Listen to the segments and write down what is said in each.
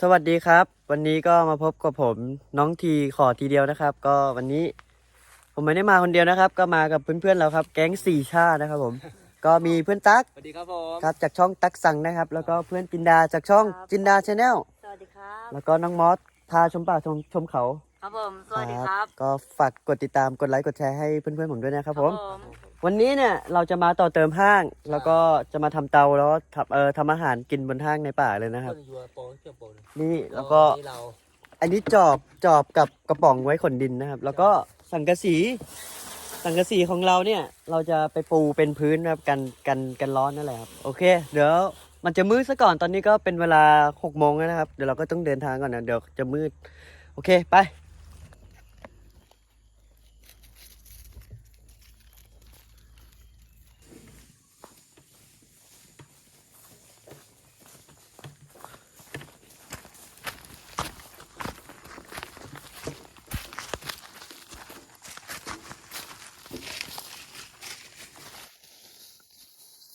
สวัสดีครับ วันนี้ก็มาพบกับผมน้องทีขอทีเดียวนะครับ ก็วันนี้ ผมไม่ได้มาคนเดียวนะครับ ก็มากับเพื่อนๆเราครับ แก๊งสี่ชาตินะครับ ผม ก็มีเพื่อนตั๊กสวัสดีครับผมครับจากช่องตั๊กสั่งนะครับ แล้วก็เพื่อนจินดาจากช่องจินดาชาแนลสวัสดีครับแล้วก็น้องมอสพาชมป่าชมชมเขา ครับผม สวัสดีครับ ก็ฝากกดติดตามกดไลค์กดแชร์ให้เพื่อนๆผมด้วยนะครับผมผมวันนี้เนี่ยเราจะมาต่อเติมห้าง แล้วก็จะมาทำเตาแล้วก็ทำเอ่อทำอาหารกินบนห้างในป่าเลยนะครับต้นยัวโปนเกี่ยวโปนนี่แล้วก็นี่เราอันนี้จอบจอบกับกระป๋องไว้ขนดินนะครับ แล้วก็สังกะสีสังกะสีของเราเนี่ยเราจะไปปูเป็นพื้นนะครับกันกันกันร้อนนั่นแหละครับโอเค เดี๋ยวมันจะมืดซะก่อนตอนนี้ก็เป็นเวลาหกโมงแล้วนะครับ เดี๋ยวเราก็ต้องเดินทางก่อนนะเดี๋ยวจะมืดโอเคไป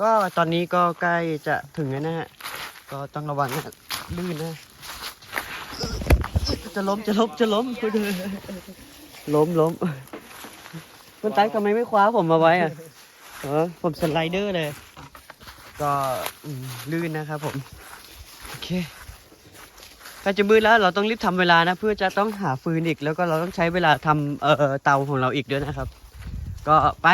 ก็ตอนนี้ก็ใกล้จะถึงแล้วนะฮะ ก็ต้องระวังนะลื่นนะ จะล้มจะล้มจะล้มล้มล้มคุณตั๊กทำไมไม่คว้าผมมาไว้อะเออผมสไลเดอร์เลย ก็ลื่นนะครับผม โอเคใกล้จะมืดแล้วเราต้องรีบทำเวลานะ เพื่อจะต้องหาฟืนอีก แล้วก็เราต้องใช้เวลาทำเอ่อเตาของเราอีกด้วยนะครับ ก็ไป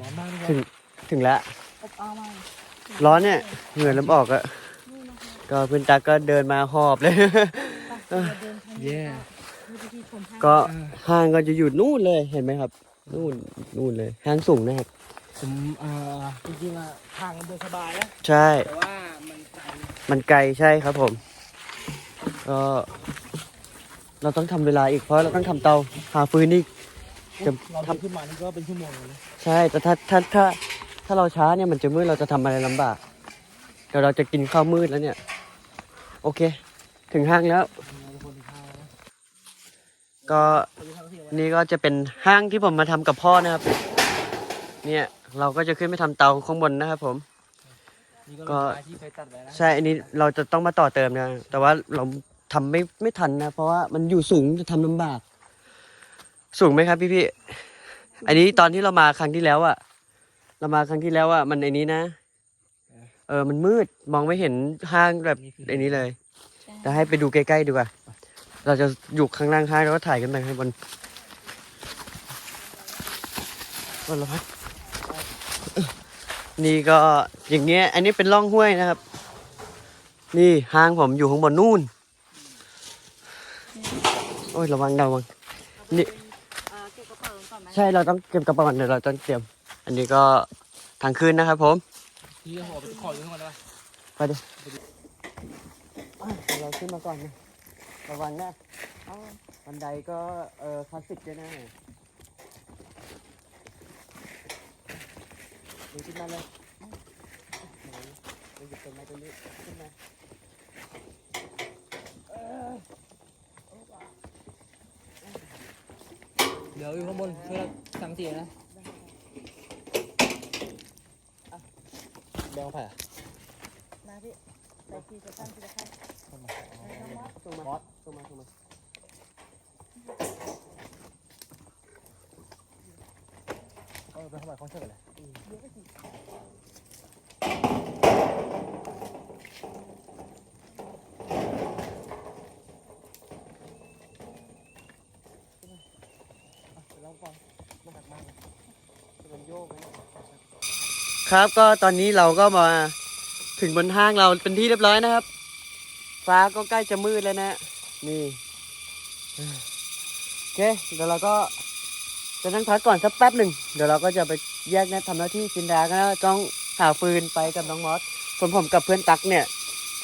ร้อนมากเลยถึงถึงแล้ว อบอ้าวมากร้อนเนี่ยเหงื่อเริ่มออกอะก็เพื่อนตาก็เดินมาหอบเลยเดินทางเย่ดูที่ชมห้างก็ห้างก็จะอยู่นู่นเลยเห็นไหมครับ นู่นนู่นเลยห้างสูงนะครับผมเอ่อจริงๆอะทางมันเดินสบายนะใช่ แต่ว่ามันไกลมันไกลใช่ครับผม ก็ เราต้องทำเวลาอีกเพราะเราต้องทำเตาหาฟืนอีก จะเราทำทำขึ้นมานี่ก็เป็นชั่วโมงเลยนะใช่ แต่ถ้าถ้าถ้าถ้าเราช้าเนี่ยมันจะมืดเราจะทำอะไรลำบากเดี๋ยวเราจะกินข้าวมืดแล้วเนี่ย โอเค ถึงห้างแล้วทุกคนที่ข้าวนะก็เราจะทำที่ไหนนี่ก็จะเป็นห้างที่ผมมาทำกับพ่อนะครับ เนี่ยเราก็จะขึ้นไปทำเตาข้างบนนะครับผม นี่ก็ก็เป็นไม้ที่เคยตัดไว้นะใช่อันนี้เราจะต้องมาต่อเติมนะ แต่ว่าเราทำไม่ไม่ทันนะ เพราะว่ามันอยู่สูงจะทำลำบาก สูงไหมครับพี่พี่ๆอันนี้ตอนที่เรามาครั้งที่แล้วอะเรามาครั้งที่แล้วอะมันไอ้นี้นะ เออมันมืดมองไม่เห็นห้างแบบไอ้นี้เลยจะให้ไปดูใกล้ๆดีกว่า เราจะอยู่ข้างล่างห้างแล้วก็ถ่ายกันไปข้างบนบนละพัดนี่ก็อย่างเงี้ย อันนี้เป็นร่องห้วยนะครับ นี่ห้างผมอยู่ข้างบนนู่น โอ้ยระวังระวังนี่เอ่อเก็บกระเป๋าก่อนไหมใช่เราต้องเก็บกระเป๋าก่อนเดี๋ยวเราต้องเตรียม อันนี้ก็ทางคืนนะครับ ผมนี่ก็หัวไปขออยู่ข้างบนได้ปะไปดิอะเดี๋ยวเราขึ้นมาก่อนนะระวังนะอ้าวบันไดก็เออคลาสสิกด้วยนะนี่ขึ้นมาเลยไหนเราหยิบต้นไม้ต้นนี้ขึ้นมาเดี๋ยวอยู่ข้างบนช่วยเราสั่งเสียนะแบงค์ไผ่อะมาพี่ไปทีจะตั้งทีละขั้นส่งมาส่งมาส่งมาเออแบงค์ไผ่เขาเชื่อเลย ครับก็ตอนนี้เราก็มาถึงบนห้างเราเป็นที่เรียบร้อยนะครับ ฟ้าก็ใกล้จะมืดแล้วนะ นี่โอเคเดี๋ยวเราก็จะนั่งพักก่อนสักแป๊บหนึ่งเดี๋ยวเราก็จะไปแยกนะทำหน้าที่จินดาก็ต้องหาฟืนไปกับน้องมอสส่วนผมกับเพื่อนตักเนี่ย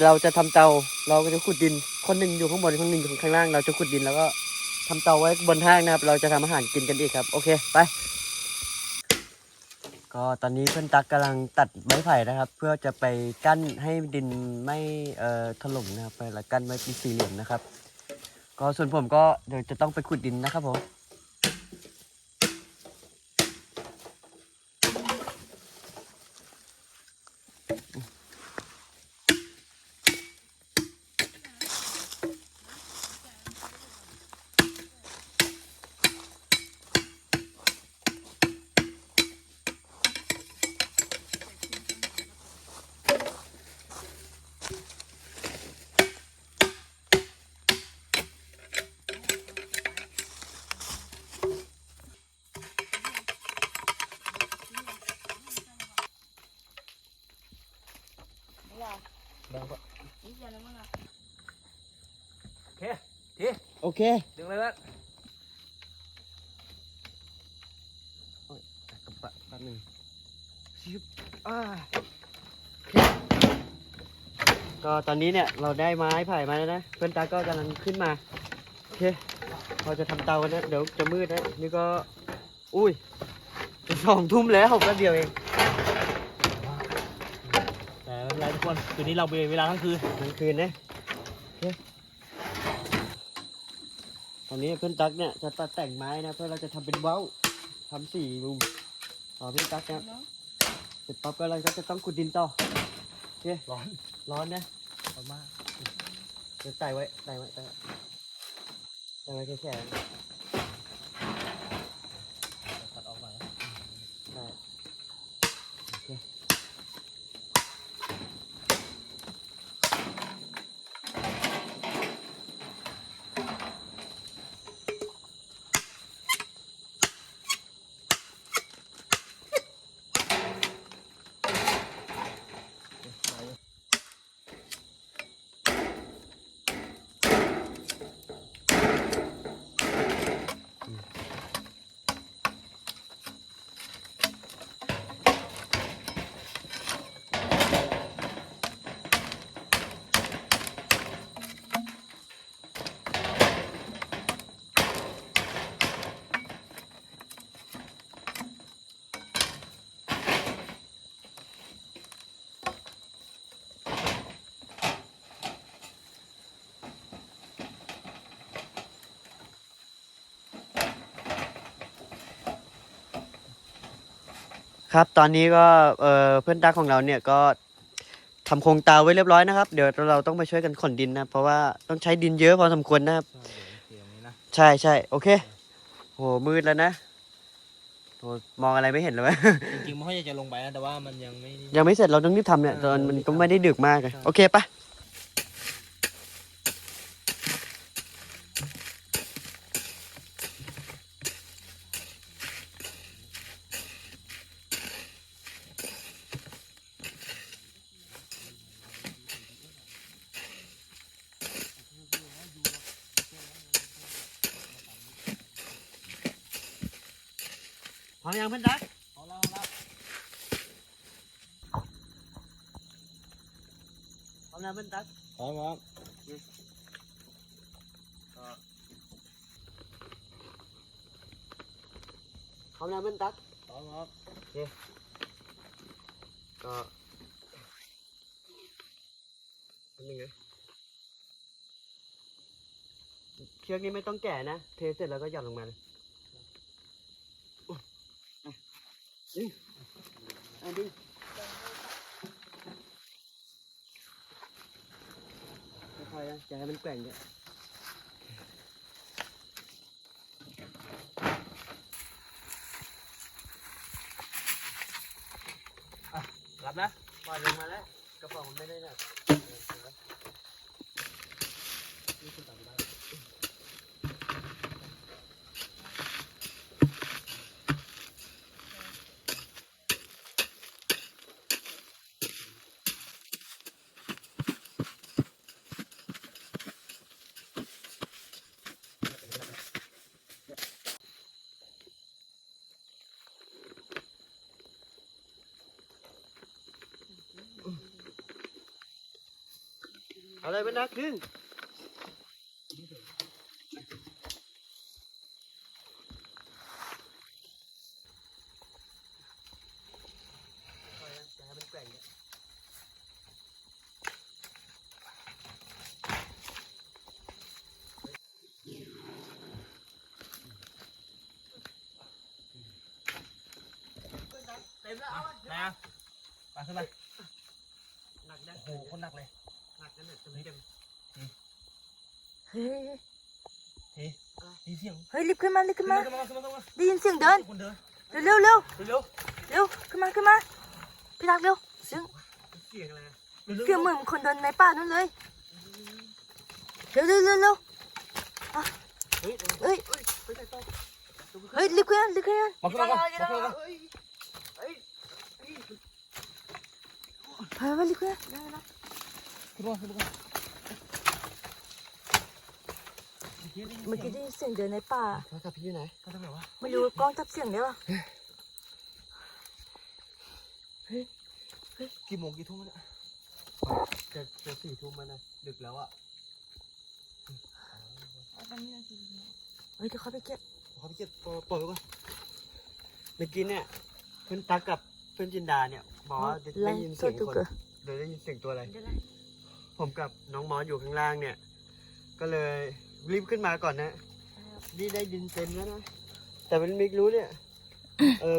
เราจะทำเตาเราก็จะขุดดิน คนหนึ่งอยู่ข้างบนคนหนึ่งอยู่ข้างล่างเราจะขุดดินแล้วก็ ทำเตาไว้บนแท่งนะครับ เราจะทำอาหารกินกันอีกครับ โอเค ไป ก็ตอนนี้เพื่อนตักกำลังตัดไม้ไผ่นะครับ เพื่อจะไปกั้นให้ดินไม่เอ่อถล่มนะครับไปละกั้นไว้เป็นสี่เหลี่ยมนะครับ ก็ส่วนผมก็เดี๋ยวจะต้องไปขุดดินนะครับผม เค ดึงเลยเว้ยกระปะแป๊บหนึงชิบอ่าโอเคก็ตอนนี้เนี่ยเราได้ไม้ไผ่มาแล้วนะ เพื่อนตาก็กำลังขึ้นมา โอเค เราจะทำเตากันนะ เดี๋ยวจะมืดนะ นี่ก็ อุ้ยจะสองทุ่มแล้วแป๊บเดียวเอง แต่ไม่เป็นไรทุกคน คืนนี้เราเบเวลาทั้งคืนกลางคืนนะโอเค ตอนนี้เพื่อนตั๊กเนี่ยจะตัดแต่งไม้นะ เพื่อเราจะทำเป็นเว้าทำสี่รูมต่อเพื่อนตั๊กนะเนาะเสร็จปั๊บก็เราก็จะต้องขุดดินต่อโอเคร้อนร้อนนะร้อนมากเดี๋ยวใส่ไว้ใส่ไว้ใส่ไว้ใส่ไว้แค่แค่ ครับ ตอนนี้ก็เอ่อเพื่อนตั๊กของเราเนี่ยก็ทำโครงเตาไว้เรียบร้อยนะครับ เดี๋ยวเราต้องไปช่วยกันขนดินนะ เพราะว่าต้องใช้ดินเยอะพอสมควรนะครับ ใช่เดี๋ยวเสียงนี้นะใช่ใช่โอเค โหมืดแล้วนะโหมองอะไรไม่เห็นเลยไหมจริงๆมันเขาอยากจะลงไปนะแต่ว่ามันยังไม่ ยังไม่เสร็จเราต้องรีบทำเนี่ยตอนมันก็ไม่ได้ดึกมากอะใช่โอเคปะ อมยังเพื่อนตั๊กเอาแล้วเอาแล้วพร้อมแล้วเพื่อนตั๊กพร้อมครับพร้อมแล้วเพื่อนตั๊กพร้อมครับก็นิดนึงนะเชือกนี้ไม่ต้องแก่นะ เทเสร็จแล้วก็หย่อนลงมาเลยอุ๊ยอะ ดึงอะดึงค่อยๆนะอย่าให้มันแกว่งเนี่ยรับนะปล่อยลงมาแล้ว กระป๋องมันไม่ได้แบบ อะไรเป็นนักดึงเต็มแล้วเอามา นะมขึ้นมา หนักนะโอ้โหคนหนักเลย นักนะเนี่ยเต็มเฮ้ยเฮ้ยมีเสียงเฮ้ยรีบขึ้นมารีบขึ้นมาขึ้นมาขึ้นมาขึ้นมาได้ยินเสียงเดินคนเดินเร็วเร็วเร็วเร็วเร็วขึ้นมาขึ้นมาพี่รักเร็วเสียงเสียงอะไรเร็วเสียงเหมือนคนเดินในป่านั่นเลยเร็วเร็วเร็วเร็วเฮ้ยเฮ้ยเฮ้ยไปไหนต่อเฮ้ยรีบขึ้นมารีบขึ้นมามาขึ้นมาก่อนมาขึ้นมาก่อนเฮ้ยเฮ้ยเฮ้ยไปไปรีบ ขึ้นมาขึ้นมาขึ้นมาก่อนเมื่อกี้ได้ยินเสียงเดินในป่าโทรศัพท์พี่อยู่ไหนเขาทำไงวะไม่รู้กล้องจับเสียงได้ปะกี่โมงกี่ทุ่มแล้วเนี่ยจะจะสี่ทุ่มแล้วนะดึกแล้วอะเฮ้ยเดี๋ยวเขาไปเก็บเขาไปเก็บปล่อยไว้ก่อนเมื่อกี้เนี่ยเพื่อนตักกับเพื่อนจินดาเนี่ยบอกว่าได้ยินเสียงตุ๊คกนเกอร์เดี๋ยวได้ยินเสียงตัวอะไร ผมกับน้องมอสอยู่ข้างล่างเนี่ย ก็เลยรีบขึ้นมาก่อนนะ นี่ได้ดินเต็มแล้วนะ แต่มันไม่รู้เนี่ย เออ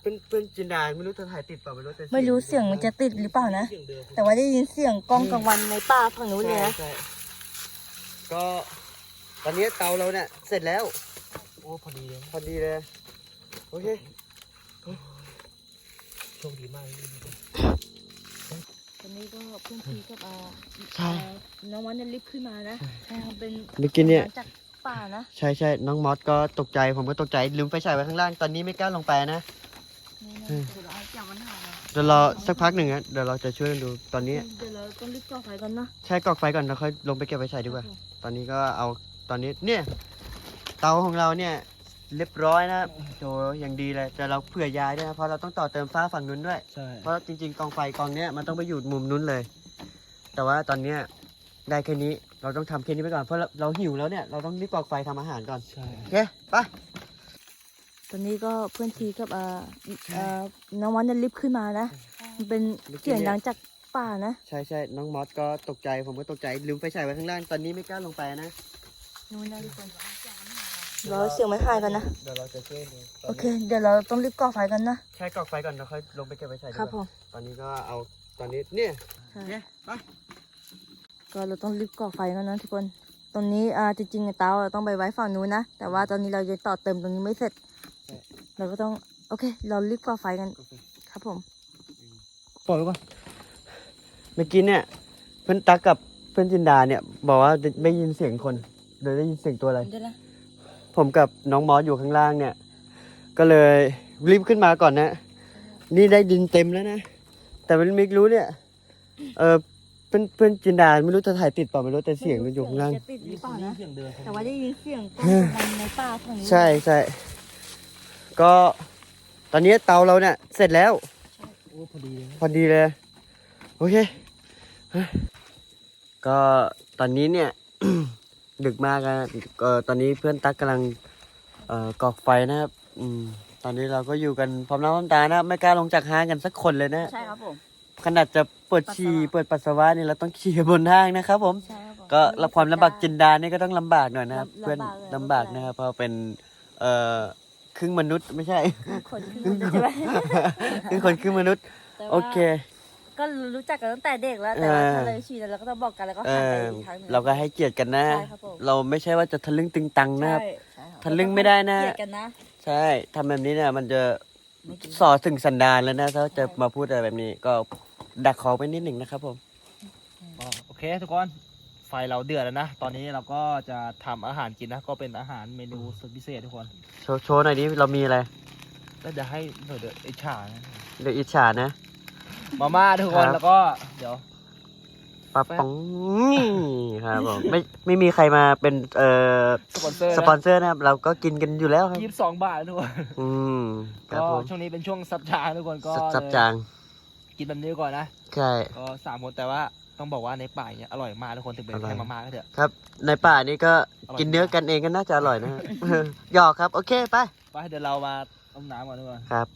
เพื่อนเพื่อนจินดาไม่รู้จะถ่ายติดเปล่าไม่รู้แต่ไม่รู้เสียงมันจะติดหรือเปล่านะ เสียงเดินแต่ว่าได้ยินเสียงกล้องกลางวันในป่าฝั่งนู้นเลยใช่นะใช่ก็ ตอนนี้เตาเราเนี่ยเสร็จแล้ว โอ้พอดีเลยพอดีเลย โอเค โชคดีมากเลยต อนนี้ก็เพื่อนพีกับอ่าใช่ น้องวันเนี่ยรีบขึ้นมานะเป็นเมื่อกี้เนี่ย จากป่านะใช่ใช่น้องมอสก็ตกใจผมก็ตกใจลืมไฟฉายไว้ข้างล่างตอนนี้ไม่กล้าลงไปนะ นี่นะอืม เดี๋ยวเราเอาเสียงมันหายเดี๋ยวรอสักพักหนึ่งนะเดี๋ยวเราจะช่วยกันดูตอนนี้ เดี๋ยวเราต้องรีบก่อไฟกันนะใช้กรอกไฟก่อนแล้วค่อยลงไปเก็บไฟฉายดีกว่า ตอนนี้ก็เอาตอนนี้เนี่ย เตาของเราเนี่ย เรียบร้อยนะโจอย่างดีเลย แต่เราเผื่อยายด้วยนะ เพราะเราต้องต่อเติมฟ้าฝั่งนู้นด้วย ใช่ เพราะจริงๆกองไฟกองเนี้ยมันต้องไปอยู่มุมนู้นเลย แต่ว่าตอนเนี้ยได้แค่นี้ เราต้องทำแค่นี้ไปก่อน เพราะเราเราหิวแล้วเนี่ย เราต้องรีบกรอกไฟทำอาหารก่อน ใช่โอเค ไป ตอนนี้ก็เพื่อนพีกับอ่าอ่าน้องวันเนี่ยรีบขึ้นมานะมันเป็นเสียงดังจากป่านะใช่ใช่น้องมอสก็ตกใจ ผมก็ตกใจ ลืมไฟฉายไว้ข้างล่าง ตอนนี้ไม่กล้าลงไปนะ นู่นนะทุกคน เราเสียงไม่หายกันนะ เดี๋ยวเราจะช่วยดูตโออนเคนี้เดี๋ยวเราต้องรีบก่อไฟกันนะใช้กรอกไฟก่อนแล้วค่อยลงไปเก็บไฟฉายดีครับกผว่ามตอนนี้ก็เอาตอนนี้เนี่ยใช่โอเคไปก็เราต้องรีบก่อไฟกันนะทุกคน ตอนนี้อ่าจริงๆเตาเราต้องไปไว้ฝั่งนู้นนะ แต่ว่าตอนนี้เรายังต่อเติมตรงนี้ไม่เสร็จ เราก็ต้อง โอเค เรารีบก่อไฟกัน ครับผม ปล่อยไว้ก่อนเมื่อกี้เนี่ยเพื่อนตักกับเพื่อนจินดาเนี่ย บอกว่าได้ยินเสียงคนเดี๋ยวได้ยินเสียงตัวอะไร เดี๋ยวนะ ผมกับน้องมอสอยู่ข้างล่างเนี่ย ก็เลยรีบขึ้นมาก่อนนะ นี่ได้ดินเต็มแล้วนะ แต่มันไม่รู้เนี่ย เออเพื่อนเพื่อนจินดาไม่รู้จะถ่ายติดเปล่าไม่รู้แต่เสียงมันอยู่ข้างล่าง จะติดหรือเปล่านะ เสียงเดินแต่ว่าได้ยินเสียงกล้องกลางวันในป่าฝั่งนู้นใช่ใช่ก็ตอนนี้เตาเราเนี่ย เสร็จแล้ว โอ้พอดีเลยพอดีเลย โอเคเฮ้ยก็ตอนนี้เนี่ย ดึกมากนะก็ตอนนี้เพื่อนตั๊กกำลังเอ่อกอกไฟนะครับอืมตอนนี้เราก็อยู่กันพร้อมหน้าพร้อมตานะครับไม่กล้าลงจากห้างกันสักคนเลยนะ ใช่ครับผม ขนาดจะเปิดฉี่ปัสสาวะ เปิดปัสสาวะนี่เราต้องขี่บนห้างนะครับผม ใช่ครับผม ก็รับความลำบากจินดานี่ก็ต้องลำบากหน่อยนะครับ ลำเพื่อนลำบากเลยลำบากนะครับเพราะเป็นเอ่อครึ่งมนุษย์ไม่ใช่ คนขึ้นมาใช่ไหมครึ่งคนครึ่งมนุษย์ แต่ว่าโอเค ก็รู้จักกันตั้งแต่เด็กแล้ว แต่ว่าเออถ้าเลยฉีดแล้วเราก็ต้องบอกกันแล้วก็เอหาไปออีกครั้งหนึง เราก็ให้เกียรติกันนะ ใช่ครับผม เราไม่ใช่ว่าจะทะลึ่งตึงตังนะครับ ใช่ใช่ครับทะลึ่งไม่ได้นะ เกลียดกันนะ ใช่ทำแบบนี้เนี่ยมันจะไม่กินสอถึงสันดานแล้วนะ ถ้าจะมาพูดอะไรแบบนี้ก็ดักคอไปนิดหนึ่งนะครับผมก็โอเคทุกคนไฟเราเดือดแล้วนะ ตอนนี้เราก็จะทำอาหารกินนะ ก็เป็นอาหารเมนูสุดพิเศษทุกคนโชว์โชว์หน่อยดิเรามีอะไร ก็จะให้เดี๋ยวเดี๋ยวไอฉานะเดี๋ยวอิจฉานะ มาม่าทุกคนครับ แล้วก็เดี๋ยว ปะป๋องนี่ครับผมไม่ไม่มีใครมาเป็นเอ่อสปอนเซอร์สปอนเซอร์นะครับเราก็กินกันอยู่แล้วครับ ยี่สิบสองบาททุกคนอืมครัก็บผมช่วงนี้เป็นช่วงซับจางทุกคนก็สับสับเลยจางกินแบบนี้ก่อนนะใช่ ก็สามคนแต่ว่าต้องบอกว่าในป่าเนี่ยอร่อยมากทุกคนถึงเป็นอร่อย แค่มาม่าก็เถอะ ครับ ในป่านี้ก็อร่อย กินเนื้อกันเองก็น่าจะอร่อยนะฮะ หยอกครับ โอเค ไป ไปเดี๋ยวเรามาต้มน้ำก่อนทุกคนครับ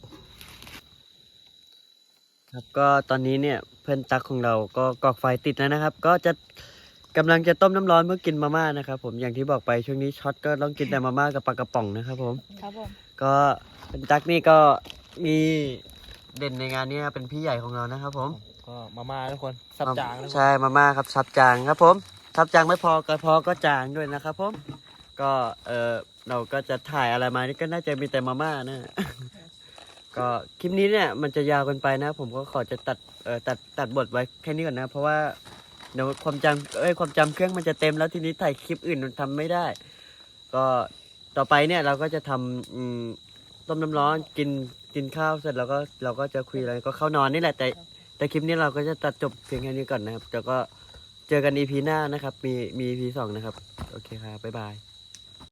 ครับก็ตอนนี้เนี่ยเพื่อนตักของเราก็กอกไฟติดแล้วนะครับ ก็จะกำลังจะต้มน้ำร้อนเพื่อกินมาม่านะครับ ผมอย่างที่บอกไปช่วงนี้ช็อตก็ต้องกินแต่มาม่ากับปลากระป๋องนะครับ ผมครับผมก็เป็นตักนี่ก็มีเด่นในงานนี้นะเป็นพี่ใหญ่ของเรานะครับ ผมก็มาม่าทุกคนสับจางทุกคนใช่มาม่าครับซับจางครับ ผมซับจางไม่พอกระเพาะก็จางด้วยนะครับ ผม ก็เออเราก็จะถ่ายอะไรมานี่ก็น่าจะมีแต่มาม่านะ ก็คลิปนี้เนี่ยมันจะยาวเกันไปนะ ผมก็ขอจะตัดเอ่อตัดตัดบทไว้แค่นี้ก่อนนะ เพราะว่าเดี๋ยวความจำเอ้ยความจำเครื่องมันจะเต็มแล้วทีนี้ถ่ายคลิปอื่นมันทำไม่ได้ ก็ต่อไปเนี่ยเราก็จะทำอืมต้มน้ำร้อนกินกินข้าวเสร็จแล้วก็เราก็จะคุยอะไรก็เข้านอนนี่แหละแต่ แต่คลิปนี้เราก็จะตัดจบเพียงแค่นี้ก่อนนะครับแล้วก็เจอกัน EP หน้านะครับ มีมี EP สองนะครับ โอเคครับบ๊ายบาย